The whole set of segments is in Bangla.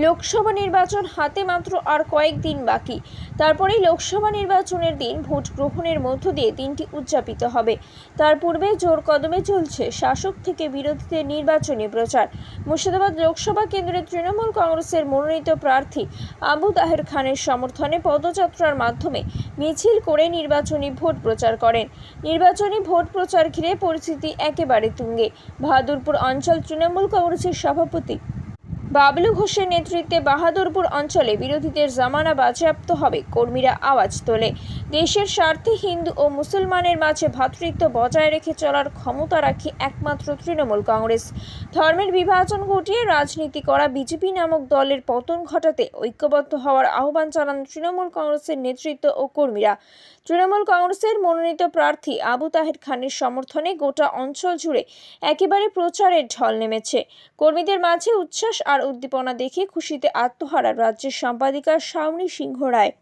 লোকসভা নির্বাচন হাতে মাত্র আর কয়েকদিন বাকি। তারপরেই লোকসভা নির্বাচনের দিন ভোট গ্রহণের মধ্য দিয়ে দিনটি উদযাপিত হবে। তার পূর্বে জোর কদমে চলছে শাসক থেকে বিরোধীদের নির্বাচনী প্রচার। মুর্শিদাবাদ লোকসভা কেন্দ্রের তৃণমূল কংগ্রেসের মনোনীত প্রার্থী আবু তাহের খানের সমর্থনে পদযাত্রার মাধ্যমে মিছিল করে নির্বাচনী ভোট প্রচার করেন। নির্বাচনী ভোট প্রচার ঘিরে পরিস্থিতি একেবারে তুঙ্গে। বাহাদুরপুর অঞ্চল তৃণমূল কংগ্রেসের সভাপতি বাবলু ঘোষের নেতৃত্বে বাহাদুরপুর অঞ্চলে বিরোধীদের জামানা বাজেয়াপ্ত হবে, কর্মীরা আওয়াজ তোলে। দেশের স্বার্থে হিন্দু ও মুসলমানের মাঝে ভ্রাতৃত্ব বজায় রেখে চলার ক্ষমতা রাখে একমাত্র তৃণমূল কংগ্রেস। ধর্মের বিভাজন ঘটিয়ে রাজনীতি করা বিজেপি নামক দলের পতন ঘটাতে ঐক্যবদ্ধ হওয়ার আহ্বান জানান তৃণমূল কংগ্রেসের নেতৃত্ব ও কর্মীরা। তৃণমূল কংগ্রেসের মনোনীত প্রার্থী আবু তাহের খানের সমর্থনে গোটা অঞ্চল জুড়ে একেবারে প্রচারের ঢল নেমেছে। কর্মীদের মাঝে উচ্ছ্বাস আর উদ্দীপনা দেখে খুশিতে আত্মহারা রাজ্যের সম্পাদিকা শাওনি সিংহ রায়।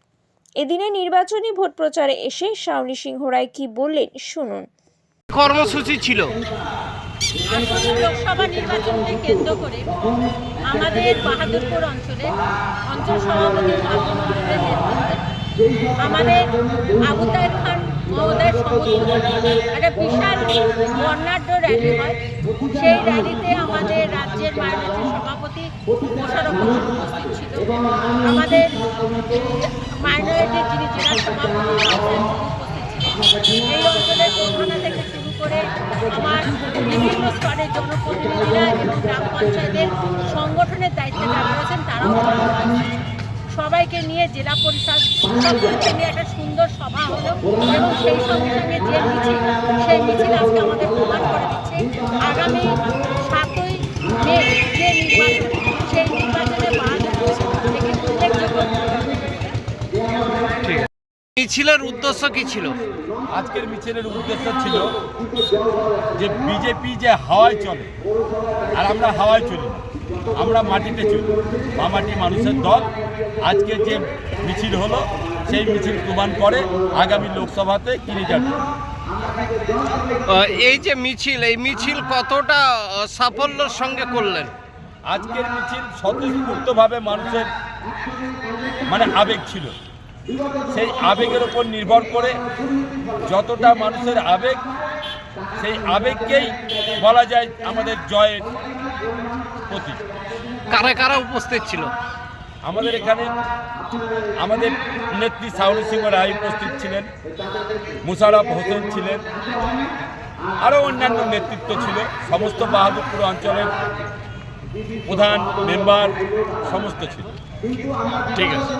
এদিনে নির্বাচনী ভোট প্রচারে এসে শাওনি সিংহ রায় কি বললেন শুনুন। কর্মসূচি ছিল। লোকসভা নির্বাচনকে কেন্দ্র করে আমাদের বাহাদুরপুর অঞ্চলে অঞ্চল সভাপতি আমাদের আবু তাহের খান মহোদয়ের সমর্থনে একটা বিশাল বর্ণাঢ্য র্যালি হয়। সেই র্যালিতে আমাদের রাজ্যের মাইনরিটি সভাপতি মোশারফ উপস্থিত ছিল। আমাদের মাইনরিটির যিনি জেলা সভাপতি এই অঞ্চলের প্রধানা থেকে শুরু করে আমার বিভিন্ন স্তরের জনপ্রতিনিধিরা এবং গ্রাম পঞ্চায়েতের সংগঠনের দায়িত্বে যারা রয়েছেন তারাও সবাইকে নিয়ে জেলা পরিষদ সকলকে নিয়ে একটা সুন্দর সভা হলো এবং সেই সঙ্গে সঙ্গে যে মিছিল সেই মিছিল আজকে আমাদের প্রমাণ করে দিচ্ছে। আগামী সাতই মে যে নির্বাচন সেই নির্বাচনে মিছিলের উদ্দেশ্য কি ছিল? আজকের মিছিলের উদ্দেশ্য ছিল যে বিজেপি যে হাওয়ায় চলে আর আমরা হাওয়ায় চলি না। আমরা মাটিতে চলি। মামাটি মানুষের দল। আজকে যে মিছিল হলো সেই মিছিল প্রমাণ করে আগামী লোকসভাতে কিনে। আহ, এই যে মিছিল এই মিছিল কতটা সাফল্যের সঙ্গে করলেন? আজকের মিছিল স্বতঃস্ফূর্তভাবে মানুষের মানে আবেগ ছিল। সেই আবেগের ওপর নির্ভর করে যতটা মানুষের আবেগ সেই আবেগকেই বলা যায় আমাদের জয়ের কারা কারা উপস্থিত ছিল? আমাদের এখানে আমাদের নেত্রী সাউরি সিংহ রায় উপস্থিত ছিলেন মুশারফ হোসেন ছিলেন আরও অন্যান্য নেতৃত্ব ছিল। সমস্ত বাহাদুরপুর অঞ্চলের প্রধান মেম্বার সমস্ত ছিল। ঠিক আছে।